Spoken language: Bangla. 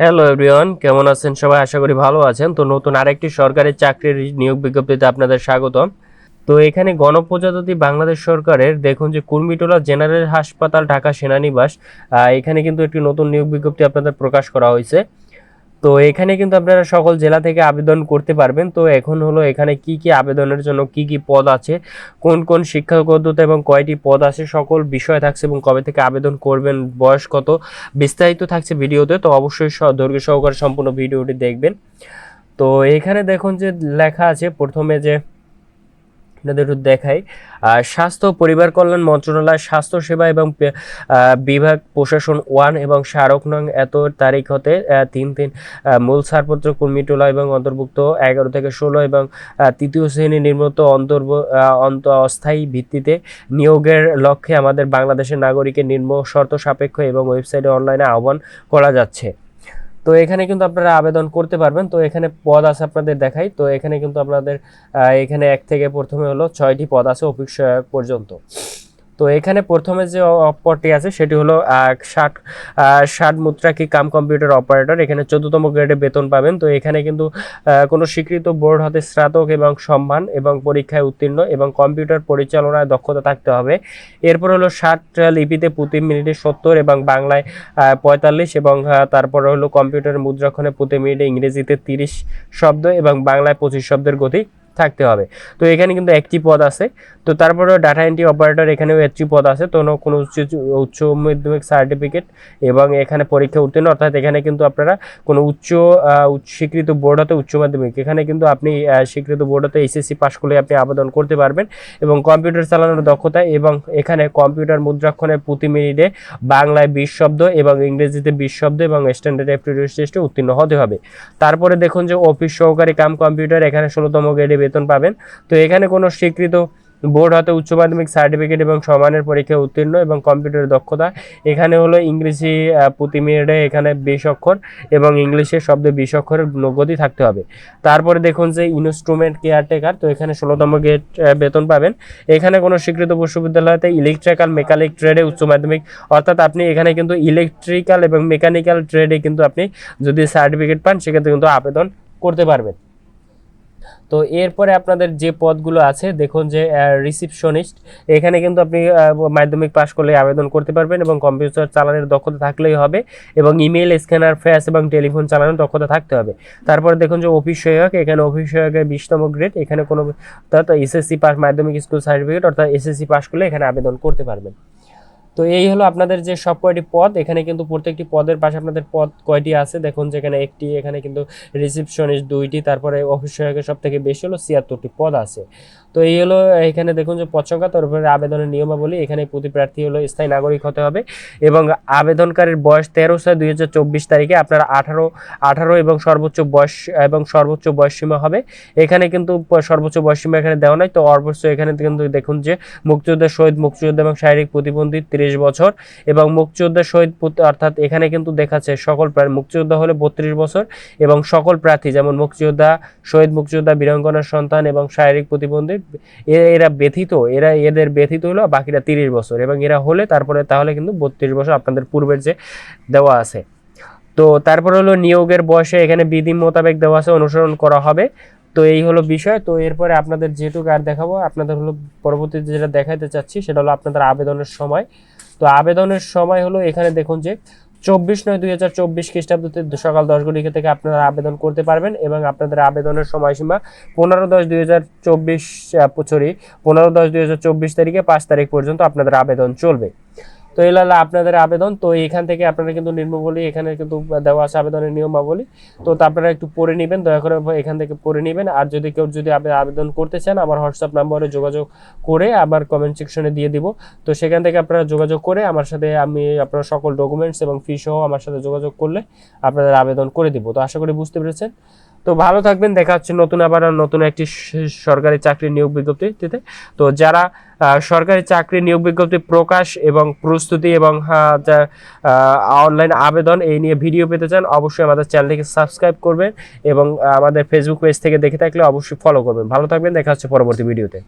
হ্যালো এভরিওয়ান কেমন আছেন সবাই? আশা করি ভালো আছেন। তো নতুন আরেকটি সরকারি চাকরির নিয়োগ বিজ্ঞপ্তিতে আপনাদের স্বাগতম। তো এখানে গণপ্রজাতন্ত্রী বাংলাদেশ সরকারের দেখুন যে কুর্মিটোলা জেনারেল হাসপাতাল ঢাকা সেনানিবাস এখানে কিন্তু একটি নতুন নিয়োগ বিজ্ঞপ্তি আপনাদের প্রকাশ করা হয়েছে। তো এখানে কিন্তু আপনারা সকল জেলা থেকে আবেদন করতে পারবেন। তো এখন হলো এখানে কি কি আবেদনের জন্য কি কি পদ আছে, কোন কোন শিক্ষাগততা এবং কয়টি পদ আছে, সকল বিষয় থাকছে এবং কবে থেকে আবেদন করবেন, বয়স কত, বিস্তারিত থাকছে ভিডিওতে। তো অবশ্যই দৈর্ঘ্য সহকারে সম্পূর্ণ ভিডিওটি দেখবেন। তো এখানে দেখুন যে লেখা আছে প্রথমে যে আপনাদের দেখাই। স্বাস্থ্য, পরিবার কল্যাণ মন্ত্রণালয় স্বাস্থ্য সেবা এবং বিভাগ প্রশাসন ওয়ান এবং স্মারক নং এত তারিখ হতে তিন তিন মূল ছাড়পত্র কর্মীটোলা এবং অন্তর্ভুক্ত এগারো থেকে ষোলো এবং তৃতীয় শ্রেণি নির্মিত অন্তর্ভ অন্ত, অস্থায়ী ভিত্তিতে নিয়োগের লক্ষ্যে আমাদের বাংলাদেশের নাগরিকের নিম্ন শর্ত সাপেক্ষ এবং ওয়েবসাইটে অনলাইনে আহ্বান করা যাচ্ছে। তো এখানে কিন্তু আপনারা আবেদন করতে পারবেন। তো এখানে পদ আছে আপনাদের দেখাই। তো এখানে কিন্তু আপনাদের এখানে এক থেকে প্রথমে হলো ছয়টি পদ আছে অফিস পর্যন্ত। তো এখানে প্রথমে যে অ- পদটি আছে, সেটি হলো ষাট ষাট মুদ্রা কি কাম কম্পিউটার অপারেটর। এখানে চোদ্দতম গ্রেডে বেতন পাবেন। তো এখানে কিন্তু কোনো স্বীকৃত বোর্ড হতে স্নাতক এবং সম্মান এবং পরীক্ষায় উত্তীর্ণ এবং কম্পিউটার পরিচালনায় দক্ষতা থাকতে হবে। এরপর হলো ষাট লিপিতে প্রতি মিনিটে সত্তর এবং বাংলায় পঁয়তাল্লিশ এবং তারপর হলো কম্পিউটার মুদ্রাক্ষণে প্রতি মিনিটে ইংরেজিতে তিরিশ শব্দ এবং বাংলায় পঁচিশ শব্দের গতি। থাকতে হবে। তো এখানে কিন্তু একটি পদ আছে। তো তারপরে ডাটা এন্ট্রি অপারেটর এখানেও একটি পদ আছে। তো কোনো উচ্চ উচ্চ মাধ্যমিক সার্টিফিকেট এবং এখানে পরীক্ষা উত্তীর্ণ, অর্থাৎ এখানে কিন্তু আপনারা কোনো উচ্চ স্বীকৃত বোর্ড হতে উচ্চ মাধ্যমিক। এখানে কিন্তু আপনি স্বীকৃত বোর্ড হতে এইচএসসি পাস করলে আপনি আবেদন করতে পারবেন এবং কম্পিউটার চালানোর দক্ষতা এবং এখানে কম্পিউটার মুদ্রাক্ষণের প্রতি মিনিটে বাংলায় বিশ শব্দ এবং ইংরেজিতে বিশ শব্দ এবং স্ট্যান্ডার্ড অ্যাপটিটিউড টেস্টে উত্তীর্ণ হতে হবে। তারপরে দেখুন যে অফিস সহকারী কাম কম্পিউটার এখানে ষোলোতম গ্রেডে বেতন পাবেন। তো এখানে কোনো স্বীকৃত বোর্ড হতে উচ্চ মাধ্যমিক সার্টিফিকেট এবং সমানের পরীক্ষায় উত্তীর্ণ এবং কম্পিউটারের দক্ষতা। এখানে হলো ইংরেজি প্রতি মিনিটে এখানে বিশ অক্ষর এবং ইংলিশে শব্দে বিশ অক্ষরের নগদই থাকতে হবে। তারপরে দেখুন যে ইনস্ট্রুমেন্ট কেয়ারটেকার, তো এখানে ষোলোতম গ্রেড বেতন পাবেন। এখানে কোনো স্বীকৃত বিশ্ববিদ্যালয়তে ইলেকট্রিক্যাল মেকানিক ট্রেডে উচ্চ মাধ্যমিক, অর্থাৎ আপনি এখানে কিন্তু ইলেকট্রিক্যাল এবং মেকানিক্যাল ট্রেডে কিন্তু আপনি যদি সার্টিফিকেট পান, সেক্ষেত্রে কিন্তু আবেদন করতে পারবেন। তো এরপরে আপনাদের যে পদগুলো আছে, দেখুন যে রিসিপশনিস্ট এখানে কিন্তু আপনি মাধ্যমিক পাশ করলে আবেদন করতে পারবেন এবং কম্পিউটার চালানোর দক্ষতা থাকলেই হবে এবং ইমেল স্ক্যানার ফ্যাস এবং টেলিফোন চালানোর দক্ষতা থাকতে হবে। তারপরে দেখুন যে অফিস সহায়ক, এখানে অফিস সহায়কের বিশতম গ্রেড এখানে কোনো অর্থাৎ এসএসসি পাস, মাধ্যমিক স্কুল সার্টিফিকেট অর্থাৎ এসএসসি পাস করলে এখানে আবেদন করতে পারবেন। তো এই হলো আপনাদের যে সব কয়টি পদ, এখানে কিন্তু প্রত্যেকটি পদের পাশে আপনাদের পদ কয়টি আছে, দেখুন যেখানে একটি, এখানে কিন্তু রিসিপশনিস্ট দুইটি, তারপরে অফিস সহায়কের সব থেকে বেশি হলো ছিয়াত্তরটি পদ আছে। তো এই হলো, এখানে দেখুন যে পদ সংখ্যা তারপরে আবেদনের নিয়মাবলী, এখানে প্রতি প্রার্থী হলো স্থায়ী নাগরিক হতে হবে এবং আবেদনকারীর বয়স তেরো ছয় দুই তারিখে আপনার আঠারো আঠারো এবং সর্বোচ্চ বয়স, এবং সর্বোচ্চ বয়স সীমা হবে। এখানে কিন্তু সর্বোচ্চ বয়স সীমা এখানে দেওয়া নাই, তো অবশ্য এখানে কিন্তু দেখুন যে মুক্তিযোদ্ধা, শহীদ মুক্তিযোদ্ধা এবং শারীরিক প্রতিবন্ধী তিরিশ বছর এবং মুক্তিযোদ্ধা শহীদ অর্থাৎ এখানে কিন্তু দেখাচ্ছে সকল প্রার্থী মুক্তিযোদ্ধা হলে বত্রিশ বছর এবং সকল প্রার্থী, যেমন মুক্তিযোদ্ধা, শহীদ মুক্তিযোদ্ধা, বীরাঙ্গনার সন্তান এবং শারীরিক প্রতিবন্ধী এরা ব্যথিত, এরা এদের ব্যথিত হলো বাকিরা তিরিশ বছর এবং এরা হলে তারপরে তাহলে কিন্তু বত্রিশ বছর আপনাদের পূর্বের যে দেওয়া আছে। তো তারপর হলো নিয়োগের বয়সে এখানে বিধি মোতাবেক দেওয়া আছে, অনুসরণ করা হবে। তো এই হলো বিষয়। তো এরপরে আপনাদের যেটুকু আর দেখাবো, আপনাদের হলো পরবর্তীতে যেটা দেখাইতে চাচ্ছি, সেটা হলো আপনাদের আবেদনের সময়। তো আবেদনের সময় হলো এখানে দেখুন যে চব্বিশ নয় দুই হাজার চব্বিশ খ্রিস্টাব্দতে সকাল দশ ঘটিকা থেকে আপনারা আবেদন করতে পারবেন এবং আপনাদের আবেদনের সময়সীমা পনেরো দশ দুই হাজার চব্বিশ সরি, পনেরো দশ দুই হাজার চব্বিশ তারিখে পাঁচ তারিখ পর্যন্ত আপনাদের আবেদন চলবে। তো এই হলো আপনাদের আবেদন, তো এখান থেকে আপনারা কিন্তু নির্মবলী এখানে কিন্তু দেওয়া আছে আবেদনের নিয়মাবলী। তো আপনারা একটু পড়ে নেবেন, দয়া করে এখান থেকে পড়ে নেবেন। আর যদি কেউ যদি আবে- আবেদন করতে চান, আমার হোয়াটসঅ্যাপ নাম্বারে যোগাযোগ করে আবার কমেন্ট সেকশনে দিয়ে দিব। তো সেখান থেকে আপনারা যোগাযোগ করে আমার সাথে আমি আপনার সকল ডকুমেন্টস এবং ফি সহ আমার সাথে যোগাযোগ করলে আপনাদের আবেদন করে দিব। তো আশা করি বুঝতে পেরেছেন। তো ভালো থাকবেন, দেখা হচ্ছে নতুন আবার নতুন একটি সরকারি চাকরি নিয়োগ বিজ্ঞপ্তিতে। তো যারা সরকারি চাকরি নিয়োগ বিজ্ঞপ্তি প্রকাশ এবং প্রস্তুতি এবং অনলাইন আবেদন এই নিয়ে ভিডিও পেতে চান, অবশ্যই আমাদের চ্যানেলটিকে সাবস্ক্রাইব করবেন এবং আমাদের ফেসবুক পেজ থেকে দেখে থাকলে অবশ্যই ফলো করবেন। ভালো থাকবেন, দেখা হচ্ছে পরবর্তী ভিডিওতে।